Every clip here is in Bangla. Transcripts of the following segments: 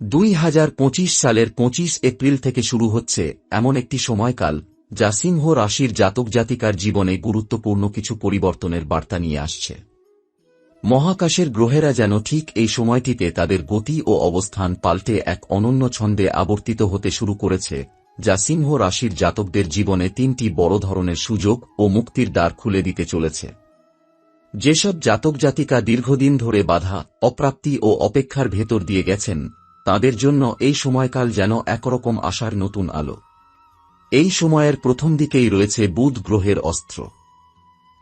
দুই হাজার পঁচিশ সালের পঁচিশ এপ্রিল থেকে শুরু হচ্ছে এমন একটি সময়কাল, যা সিংহ রাশির জাতক জাতিকার জীবনে গুরুত্বপূর্ণ কিছু পরিবর্তনের বার্তা নিয়ে আসছে। মহাকাশের গ্রহেরা যেন ঠিক এই সময়টিতে তাদের গতি ও অবস্থান পাল্টে এক অনন্য ছন্দে আবর্তিত হতে শুরু করেছে, যা সিংহ রাশির জাতকদের জীবনে তিনটি বড় ধরনের সুযোগ ও মুক্তির দ্বার খুলে দিতে চলেছে। যেসব জাতক জাতিকা দীর্ঘদিন ধরে বাধা, অপ্রাপ্তি ও অপেক্ষার ভেতর দিয়ে গেছেন তাদের জন্য এই সময়কাল যেন একরকম আশার নতুন আলো। এই সময়ের প্রথম দিকেই রয়েছে বুধ গ্রহের অস্ত্র।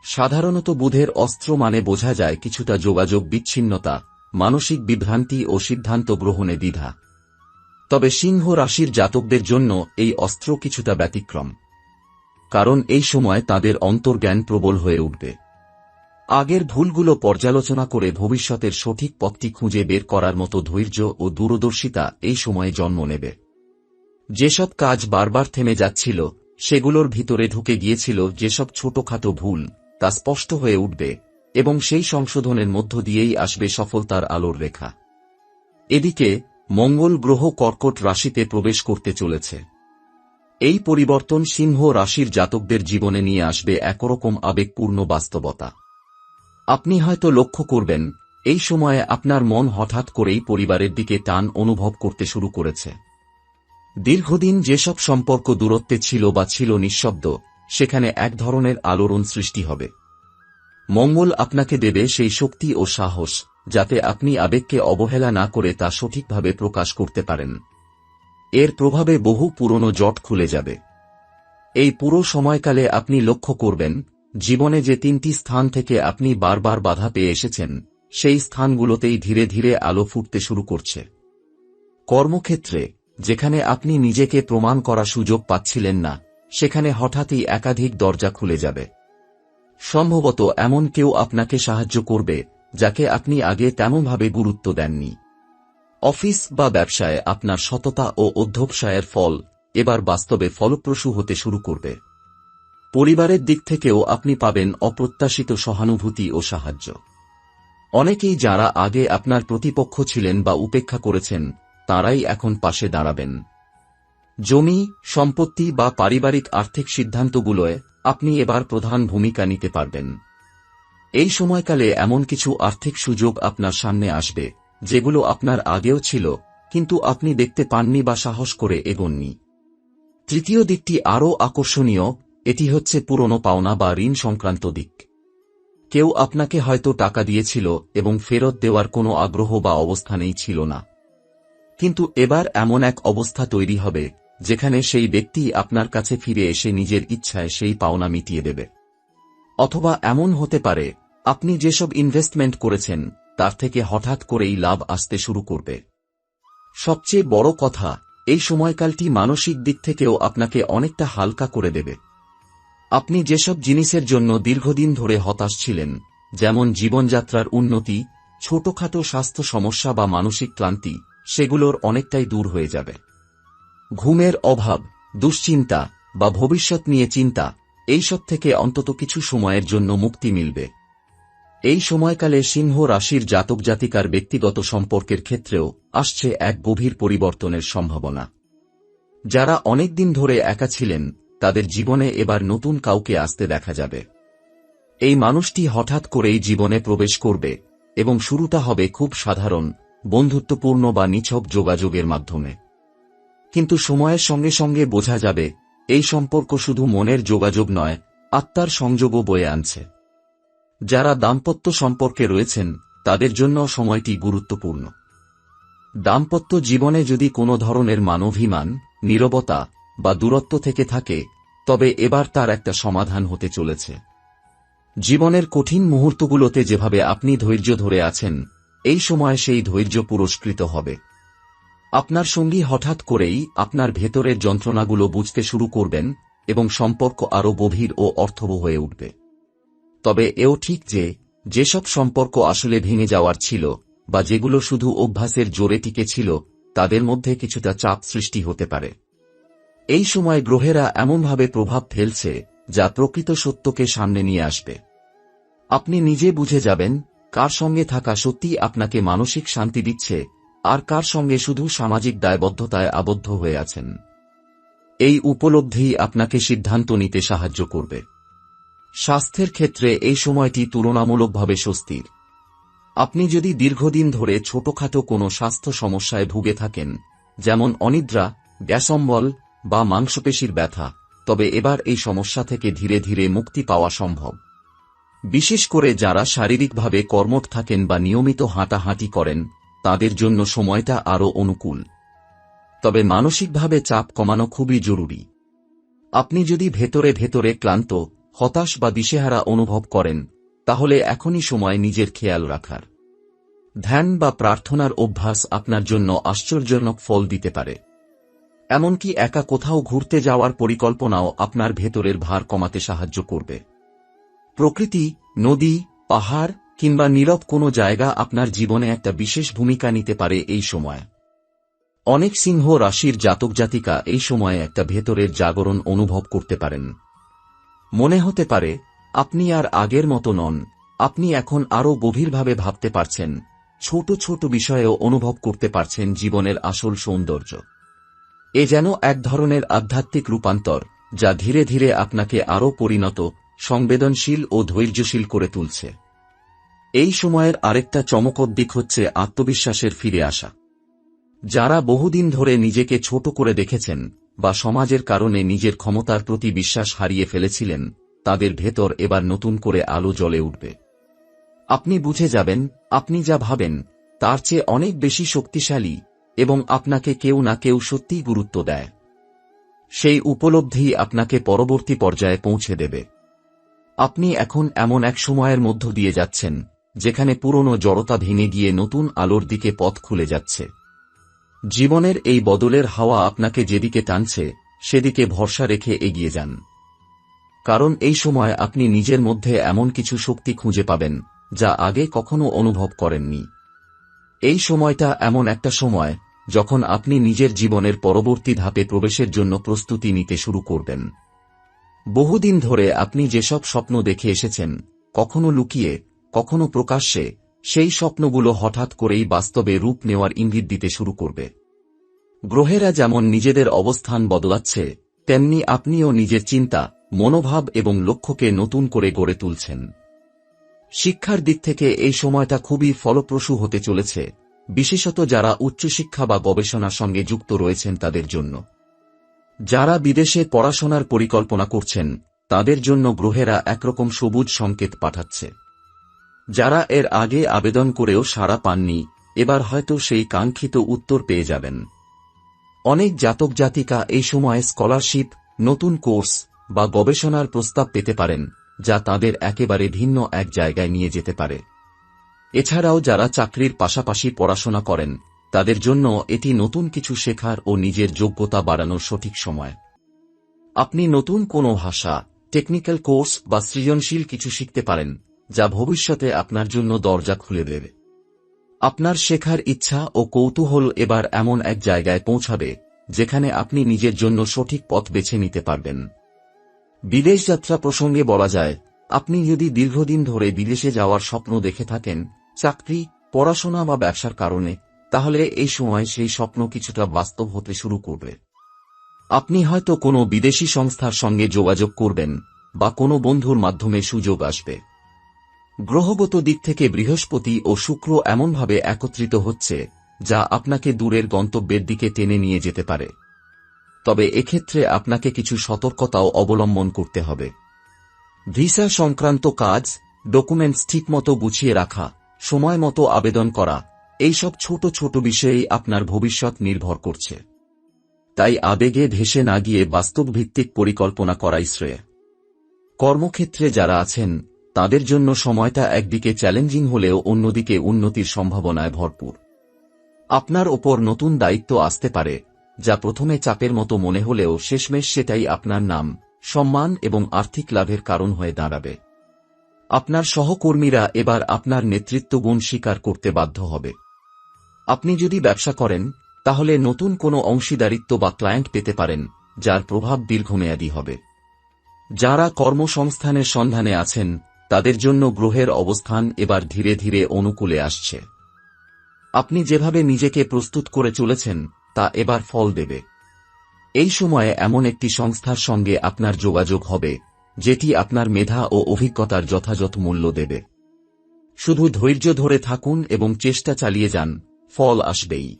সাধারণত বুধের অস্ত্র মানে বোঝা যায় কিছুটা যোগাযোগ বিচ্ছিন্নতা, মানসিক বিভ্রান্তি ও সিদ্ধান্ত গ্রহণে দ্বিধা। তবে সিংহ রাশির জাতকদের জন্য এই অস্ত্র কিছুটা ব্যতিক্রম। কারণ এই সময় তাদের অন্তর্জ্ঞান প্রবল হয়ে উঠবে। আগের ভুলগুলো পর্যালোচনা করে ভবিষ্যতের সঠিক পথটি খুঁজে বের করার মতো ধৈর্য ও দূরদর্শিতা এই সময়ে জন্ম নেবে। যেসব কাজ বারবার থেমে যাচ্ছিল, সেগুলোর ভিতরে ঢুকে গিয়েছিল যেসব ছোটখাটো ভুল তা স্পষ্ট হয়ে উঠবে এবং সেই সংশোধনের মধ্য দিয়েই আসবে সফলতার আলোর রেখা। এদিকে, মঙ্গল গ্রহ কর্কট রাশিতে প্রবেশ করতে চলেছে। এই পরিবর্তন সিংহ রাশির জাতকদের জীবনে নিয়ে আসবে একরকম আবেগপূর্ণ বাস্তবতা। আপনি হয়তো লক্ষ্য করবেন, এই সময়ে আপনার মন হঠাৎ করেই পরিবারের দিকে টান অনুভব করতে শুরু করেছে। দীর্ঘদিন যেসব সম্পর্ক দূরত্বে ছিল বা ছিল নিঃশব্দ, সেখানে এক ধরনের আলোড়ন সৃষ্টি হবে। মঙ্গল আপনাকে দেবে সেই শক্তি ও সাহস, যাতে আপনি আবেগকে অবহেলা না করে তা সঠিকভাবে প্রকাশ করতে পারেন। এর প্রভাবে বহু পুরনো জট খুলে যাবে। এই পুরো সময়কালে আপনি লক্ষ্য করবেন জীবনে যে তিনটি স্থান থেকে আপনি বারবার বাধা পেয়ে এসেছেন, সেই স্থানগুলোতেই ধীরে ধীরে আলো ফুটতে শুরু করছে। কর্মক্ষেত্রে, যেখানে আপনি নিজেকে প্রমাণ করা সুযোগ পাচ্ছিলেন না, সেখানে হঠাৎই একাধিক দরজা খুলে যাবে। সম্ভবত এমন কেউ আপনাকে সাহায্য করবে, যাকে আপনি আগে তেমনভাবে গুরুত্ব দেননি। অফিস বা ব্যবসায় আপনার সততা ও অধ্যবসায়ের ফল, এবার বাস্তবে ফলপ্রসূ হতে শুরু করবে। পরিবারের দিক থেকেও আপনি পাবেন অপ্রত্যাশিত সহানুভূতি ও সাহায্য। অনেকেই যারা আগে আপনার প্রতিপক্ষ ছিলেন বা উপেক্ষা করেছেন, তারাই এখন পাশে দাঁড়াবেন। জমি, সম্পত্তি বা পারিবারিক আর্থিক সিদ্ধান্তগুলোয় আপনি এবার প্রধান ভূমিকা নিতে পারবেন। এই সময়কালে এমন কিছু আর্থিক সুযোগ আপনার সামনে আসবে, যেগুলো আপনার আগেও ছিল, কিন্তু আপনি দেখতে পাননি বা সাহস করে এগোননি। তৃতীয় দিকটি আরও আকর্ষণীয় এটি হচ্ছে পুরনো পাওনা বা ঋণ সংক্রান্ত দিক। কেউ আপনাকে হয়তো টাকা দিয়েছিল এবং ফেরত দেওয়ার কোনো আগ্রহ বা অবস্থানেই ছিল না। কিন্তু এবার এমন এক অবস্থা তৈরি হবে, যেখানে সেই ব্যক্তি আপনার কাছে ফিরে এসে নিজের ইচ্ছায় সেই পাওনা মিটিয়ে দেবে। অথবা এমন হতে পারে, আপনি যেসব ইনভেস্টমেন্ট করেছেন, তার থেকে হঠাৎ করেই লাভ আসতে শুরু করবে। সবচেয়ে বড় কথা, এই সময়কালটি মানসিক দিক থেকেও আপনাকে অনেকটা হালকা করে দেবে। আপনি যেসব জিনিসের জন্য দীর্ঘদিন ধরে হতাশ ছিলেন, যেমন জীবনযাত্রার উন্নতি, ছোটখাটো স্বাস্থ্য সমস্যা বা মানসিক ক্লান্তি, সেগুলোর অনেকটাই দূর হয়ে যাবে। ঘুমের অভাব, দুশ্চিন্তা বা ভবিষ্যৎ নিয়ে চিন্তা এইসব থেকে অন্তত কিছু সময়ের জন্য মুক্তি মিলবে। এই সময়কালে সিংহ রাশির জাতক জাতিকার ব্যক্তিগত সম্পর্কের ক্ষেত্রেও আসছে এক গভীর পরিবর্তনের সম্ভাবনা। যারা অনেকদিন ধরে একা ছিলেন তাদের জীবনে এবার নতুন কাউকে আসতে দেখা যাবে। এই মানুষটি হঠাৎ করেই জীবনে প্রবেশ করবে এবং শুরুটা হবে খুব সাধারণ, বন্ধুত্বপূর্ণ বা নিছক যোগাযোগের মাধ্যমে। কিন্তু সময়ের সঙ্গে সঙ্গে বোঝা যাবে, এই সম্পর্ক শুধু মনের যোগাযোগ নয়, আত্মার সংযোগও বয়ে আনছে। যারা দাম্পত্য সম্পর্কে রয়েছেন, তাদের জন্য সময়টি গুরুত্বপূর্ণ। দাম্পত্য জীবনে যদি কোনো ধরনের মানভিমান, নীরবতা বা দূরত্ব থেকে থাকে, তবে এবার তার একটা সমাধান হতে চলেছে। জীবনের কঠিন মুহূর্তগুলোতে যেভাবে আপনি ধৈর্য ধরে আছেন, এই সময় সেই ধৈর্য পুরস্কৃত হবে। আপনার সঙ্গী হঠাৎ করেই আপনার ভেতরের যন্ত্রণাগুলো বুঝতে শুরু করবেন এবং সম্পর্ক আরও গভীর ও অর্থবহ হয়ে উঠবে। তবে এও ঠিক যে, যেসব সম্পর্ক আসলে ভেঙে যাওয়ার ছিল, বা যেগুলো শুধু অভ্যাসের জোরে টিকে ছিল, তাদের মধ্যে কিছুটা চাপ সৃষ্টি হতে পারে। এই সময় গ্রহেরা এমনভাবে প্রভাব ফেলছে, যা প্রকৃত সত্যকে সামনে নিয়ে আসবে। আপনি নিজে বুঝে যাবেন, কার সঙ্গে থাকা সত্যি আপনাকে মানসিক শান্তি দিচ্ছে, আর কার সঙ্গে শুধু সামাজিক দায়বদ্ধতায় আবদ্ধ হয়ে আছেন। এই উপলব্ধি আপনাকে সিদ্ধান্ত নিতে সাহায্য করবে। স্বাস্থ্যের ক্ষেত্রে এই সময়টি তুলনামূলকভাবে স্বস্তির। আপনি যদি দীর্ঘদিন ধরে ছোটখাটো কোনো স্বাস্থ্য সমস্যায় ভুগে থাকেন, যেমন অনিদ্রা গ্যাসম্বল বা মাংসপেশির ব্যথা, তবে এবার এই সমস্যা থেকে ধীরে ধীরে মুক্তি পাওয়া সম্ভব। বিশেষ করে যারা শারীরিকভাবে কর্মঠ থাকেন বা নিয়মিত হাঁটাহাঁটি করেন, তাদের জন্য সময়টা আরও অনুকূল। তবে মানসিকভাবে চাপ কমানো খুবই জরুরি। আপনি যদি ভেতরে ভেতরে ক্লান্ত, হতাশ বা দিশেহারা অনুভব করেন, তাহলে এখনই সময় নিজের খেয়াল রাখার। ধ্যান বা প্রার্থনার অভ্যাস আপনার জন্য আশ্চর্যজনক ফল দিতে পারে। এমনকি একা কোথাও ঘুরতে যাওয়ার পরিকল্পনাও আপনার ভেতরের ভার কমাতে সাহায্য করবে। প্রকৃতি, নদী, পাহাড় কিংবা নীরব কোনো জায়গা আপনার জীবনে একটা বিশেষ ভূমিকা নিতে পারে এই সময়। অনেক সিংহ রাশির জাতক জাতিকা এই সময়ে একটা ভেতরের জাগরণ অনুভব করতে পারেন। মনে হতে পারে, আপনি আর আগের মতো নন, আপনি এখন আরও গভীরভাবে ভাবতে পারছেন, ছোট ছোট বিষয়েও অনুভব করতে পারছেন জীবনের আসল সৌন্দর্য। এ যেন এক ধরনের আধ্যাত্মিক রূপান্তর, যা ধীরে ধীরে আপনাকে আরও পরিণত, সংবেদনশীল ও ধৈর্যশীল করে তুলছে। এই সময়ের আরেকটা চমকদ দিক হচ্ছে আত্মবিশ্বাসের ফিরে আসা। যারা বহুদিন ধরে নিজেকে ছোট করে দেখেছেন বা সমাজের কারণে নিজের ক্ষমতার প্রতি বিশ্বাস হারিয়ে ফেলেছিলেন, তাদের ভেতর এবার নতুন করে আলো জ্বলে উঠবে। আপনি বুঝে যাবেন, আপনি যা ভাবেন, তার চেয়ে অনেক বেশি শক্তিশালী এবং আপনাকে কেউ না কেউ সত্যিই গুরুত্ব দেয়। সেই উপলব্ধি আপনাকে পরবর্তী পর্যায়ে পৌঁছে দেবে। আপনি এখন এমন এক সময়ের মধ্য দিয়ে যাচ্ছেন, যেখানে পুরনো জড়তা ভেঙে গিয়ে নতুন আলোর দিকে পথ খুলে যাচ্ছে। জীবনের এই বদলের হাওয়া আপনাকে যেদিকে টানছে, সেদিকে ভরসা রেখে এগিয়ে যান। কারণ এই সময় আপনি নিজের মধ্যে এমন কিছু শক্তি খুঁজে পাবেন, যা আগে কখনো অনুভব করেননি। এই সময়টা এমন একটা সময় যখন আপনি নিজের জীবনের পরবর্তী ধাপে প্রবেশের জন্য প্রস্তুতি নিতে শুরু করবেন। বহুদিন ধরে আপনি যেসব স্বপ্ন দেখে এসেছেন, কখনো লুকিয়ে, কখনো প্রকাশ্যে, সেই স্বপ্নগুলো হঠাৎ করেই বাস্তবে রূপ নেওয়ার ইঙ্গিত দিতে শুরু করবে। গ্রহেরা যেমন নিজেদের অবস্থান বদলাচ্ছে, তেমনি আপনিও নিজের চিন্তা, মনোভাব এবং লক্ষ্যকে নতুন করে গড়ে তুলছেন। শিক্ষার দিক থেকে এই সময়টা খুবই ফলপ্রসূ হতে চলেছে বিশেষত যারা উচ্চশিক্ষা বা গবেষণার সঙ্গে যুক্ত রয়েছেন তাদের জন্য। যারা বিদেশে পড়াশোনার পরিকল্পনা করছেন, তাদের জন্য গ্রহেরা একরকম সবুজ সংকেত পাঠাচ্ছে। যারা এর আগে আবেদন করেও সাড়া পাননি, এবার হয়তো সেই কাঙ্ক্ষিত উত্তর পেয়ে যাবেন। অনেক জাতক জাতিকা এই সময় স্কলারশিপ, নতুন কোর্স বা গবেষণার প্রস্তাব পেতে পারেন, যা তাদের একেবারে ভিন্ন এক জায়গায় নিয়ে যেতে পারে। এছাড়াও যারা চাকরির পাশাপাশি পড়াশোনা করেন, তাদের জন্য এটি নতুন কিছু শেখার ও নিজের যোগ্যতা বাড়ানোর সঠিক সময়। আপনি নতুন কোনো ভাষা টেকনিক্যাল কোর্স বা সৃজনশীল কিছু শিখতে পারেন, যা ভবিষ্যতে আপনার জন্য দরজা খুলে দেবে। আপনার শেখার ইচ্ছা ও কৌতূহল এবার এমন এক জায়গায় পৌঁছাবে, যেখানে আপনি নিজের জন্য সঠিক পথ বেছে নিতে পারবেন। বিদেশ যাত্রা প্রসঙ্গে বলা যায়, আপনি যদি দীর্ঘদিন ধরে বিদেশে যাওয়ার স্বপ্ন দেখে থাকেন চাকরি, পড়াশোনা বা ব্যবসার কারণে, তাহলে এই সময় সেই স্বপ্ন কিছুটা বাস্তব হতে শুরু করবে। আপনি হয়তো কোনো বিদেশি সংস্থার সঙ্গে যোগাযোগ করবেন, বা কোনো বন্ধুর মাধ্যমে সুযোগ আসবে। গ্রহগত দিক থেকে বৃহস্পতি ও শুক্র এমনভাবে একত্রিত হচ্ছে, যা আপনাকে দূরের গন্তব্যের দিকে টেনে নিয়ে যেতে পারে। তবে এক্ষেত্রে আপনাকে কিছু সতর্কতাও অবলম্বন করতে হবে। ভিসা সংক্রান্ত কাজ, ডকুমেন্টস ঠিকমতো গুছিয়ে রাখা সময় মতো আবেদন করা। এইসব ছোট ছোট বিষয়েই আপনার ভবিষ্যৎ নির্ভর করছে। তাই আবেগে ভেসে না গিয়ে বাস্তবভিত্তিক পরিকল্পনা করাই শ্রেয়। কর্মক্ষেত্রে যারা আছেন, তাদের জন্য সময়টা একদিকে চ্যালেঞ্জিং হলেও অন্যদিকে উন্নতির সম্ভাবনায় ভরপুর। আপনার ওপর নতুন দায়িত্ব আসতে পারে, যা প্রথমে চাপের মতো মনে হলেও শেষমেশ সেটাই আপনার নাম, সম্মান এবং আর্থিক লাভের কারণ হয়ে দাঁড়াবে। আপনার সহকর্মীরা এবার আপনার নেতৃত্ব গুণ স্বীকার করতে বাধ্য হবে। আপনি যদি ব্যবসা করেন, তাহলে নতুন কোনো অংশীদারিত্ব বা ক্লায়েন্ট পেতে পারেন, যার প্রভাব দীর্ঘমেয়াদী হবে। যারা কর্মসংস্থানের সন্ধানে আছেন, তাদের জন্য গ্রহের অবস্থান এবার ধীরে ধীরে অনুকূলে আসছে। আপনি যেভাবে নিজেকে প্রস্তুত করে চলেছেন, তা এবার ফল দেবে। এই সময়ে এমন একটি সংস্থার সঙ্গে আপনার যোগাযোগ হবে যেটি আপনার মেধা ও অভিজ্ঞতার যথাযথ মূল্য দেবে। শুধু ধৈর্য ধরে থাকুন এবং চেষ্টা চালিয়ে যান, ফল আসবেই।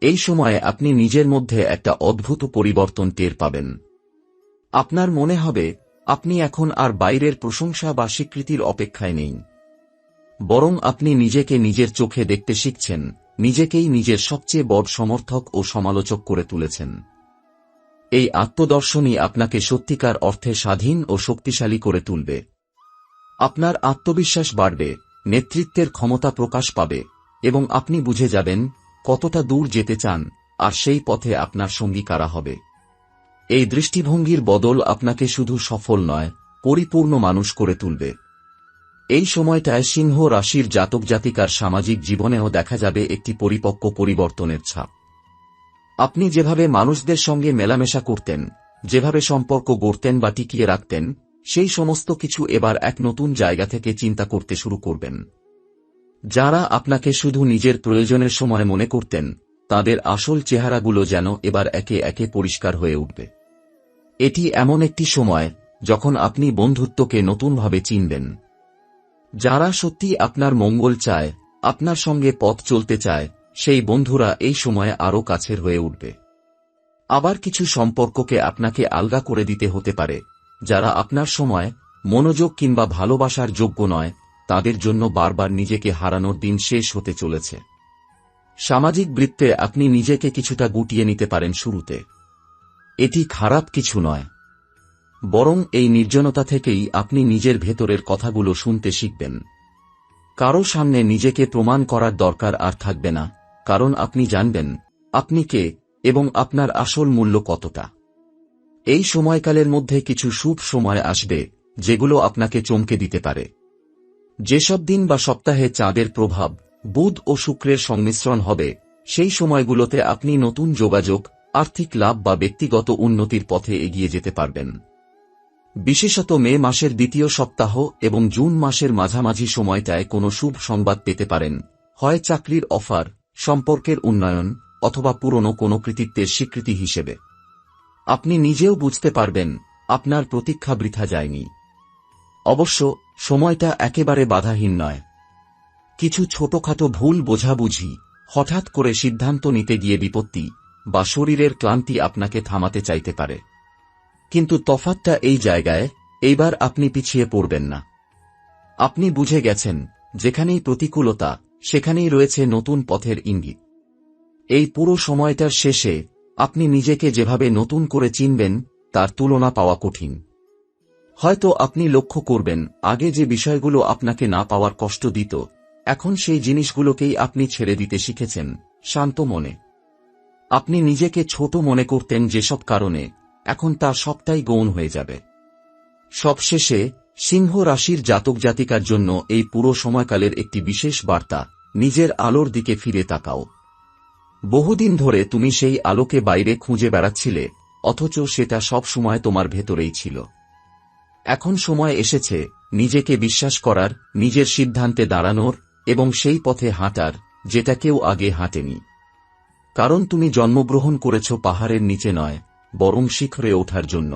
এই সময়ে আপনি নিজের মধ্যে একটা অদ্ভুত পরিবর্তন টের পাবেন। আপনার মনে হবে, আপনি এখন আর বাইরের প্রশংসা বা স্বীকৃতির অপেক্ষায় নেই। বরং আপনি নিজেকে নিজের চোখে দেখতে শিখছেন, নিজেকেই নিজের সবচেয়ে বড় সমর্থক ও সমালোচক করে তুলেছেন। এই আত্মদর্শনই আপনাকে সত্যিকার অর্থে স্বাধীন ও শক্তিশালী করে তুলবে। আপনার আত্মবিশ্বাস বাড়বে, নেতৃত্বের ক্ষমতা প্রকাশ পাবে, এবং আপনি বুঝে যাবেন কতটা দূর যেতে চান আর সেই পথে আপনার সঙ্গী কারা হবে। এই দৃষ্টিভঙ্গির বদল আপনাকে শুধু সফল নয়, পরিপূর্ণ মানুষ করে তুলবে। এই সময়টায় সিংহ রাশির জাতক জাতিকার সামাজিক জীবনেও দেখা যাবে একটি পরিপক্ক পরিবর্তনের ছাপ। আপনি যেভাবে মানুষদের সঙ্গে মেলামেশা করতেন, যেভাবে সম্পর্ক গড়তেন বা টিকিয়ে রাখতেন, সেই সমস্ত কিছু এবার এক নতুন জায়গা থেকে চিন্তা করতে শুরু করবেন। যারা আপনাকে শুধু নিজের প্রয়োজনের সময় মনে করতেন, তাদের আসল চেহারাগুলো যেন এবার একে একে পরিষ্কার হয়ে উঠবে। এটি এমন একটি সময়, যখন আপনি বন্ধুত্বকে নতুনভাবে চিনবেন। যারা সত্যি আপনার মঙ্গল চায়, আপনার সঙ্গে পথ চলতে চায় সেই বন্ধুরা এই সময়ে আরও কাছের হয়ে উঠবে। আবার কিছু সম্পর্ককে আপনাকে আলগা করে দিতে হতে পারে, যারা আপনার সময়, মনোযোগ কিংবা ভালোবাসার যোগ্য নয়, তাদের জন্য বারবার নিজেকে হারানোর দিন শেষ হতে চলেছে। সামাজিক বৃত্তে আপনি নিজেকে কিছুটা গুটিয়ে নিতে পারেন শুরুতে। এটি খারাপ কিছু নয়। বরং এই নির্জনতা থেকেই আপনি নিজের ভেতরের কথাগুলো শুনতে শিখবেন। কারও সামনে নিজেকে প্রমাণ করার দরকার আর থাকবে না। কারণ আপনি জানবেন, আপনি কে এবং আপনার আসল মূল্য কতটা। এই সময়কালের মধ্যে কিছু শুভ সময় আসবে, যেগুলো আপনাকে চমকে দিতে পারে। যেসব দিন বা সপ্তাহে চাঁদের প্রভাব, বুধ ও শুক্রের সংমিশ্রণ হবে, সেই সময়গুলোতে আপনি নতুন যোগাযোগ, আর্থিক লাভ বা ব্যক্তিগত উন্নতির পথে এগিয়ে যেতে পারবেন। বিশেষত মে মাসের দ্বিতীয় সপ্তাহ এবং জুন মাসের মাঝামাঝি সময়টায় কোনো শুভ সংবাদ পেতে পারেন, হয় চাকরির অফার সম্পর্কের উন্নয়ন অথবা পুরনো কোনো কৃতিত্বের স্বীকৃতি হিসেবে। আপনি নিজেও বুঝতে পারবেন, আপনার প্রতীক্ষা বৃথা যায়নি। অবশ্য, সময়টা একেবারে বাধাহীন নয়। কিছু ছোটখাটো ভুল বোঝাবুঝি হঠাৎ করে সিদ্ধান্ত নিতে গিয়ে বিপত্তি বা শরীরের ক্লান্তি আপনাকে থামাতে চাইতে পারে। কিন্তু তফাতটা এই জায়গায়, এইবার আপনি পিছিয়ে পড়বেন না। আপনি বুঝে গেছেন, যেখানেই প্রতিকূলতা সেখানেই রয়েছে নতুন পথের ইঙ্গিত। এই পুরো সময়টার শেষে আপনি নিজেকে যেভাবে নতুন করে চিনবেন, তার তুলনা পাওয়া কঠিন। হয়তো আপনি লক্ষ্য করবেন, আগে যে বিষয়গুলো আপনাকে না পাওয়ার কষ্ট দিত, এখন সেই জিনিসগুলোকেই আপনি ছেড়ে দিতে শিখেছেন, শান্ত মনে। আপনি নিজেকে ছোট মনে করতেন যেসব কারণে এখন তা সবটাই গৌণ হয়ে যাবে। সবশেষে সিংহ রাশির জাতক জাতিকার জন্য এই পুরো সময়কালের একটি বিশেষ বার্তা, নিজের আলোর দিকে ফিরে তাকাও। বহুদিন ধরে তুমি সেই আলোকে বাইরে খুঁজে বেড়াচ্ছিলে, অথচ সেটা সব সময় তোমার ভেতরেই ছিল। এখন সময় এসেছে নিজেকে বিশ্বাস করার, নিজের সিদ্ধান্তে দাঁড়ানোর এবং সেই পথে হাঁটার, যেটা কেউ আগে হাঁটেনি। কারণ তুমি জন্মগ্রহণ করেছ পাহাড়ের নিচে নয়, বরং শিখরে ওঠার জন্য।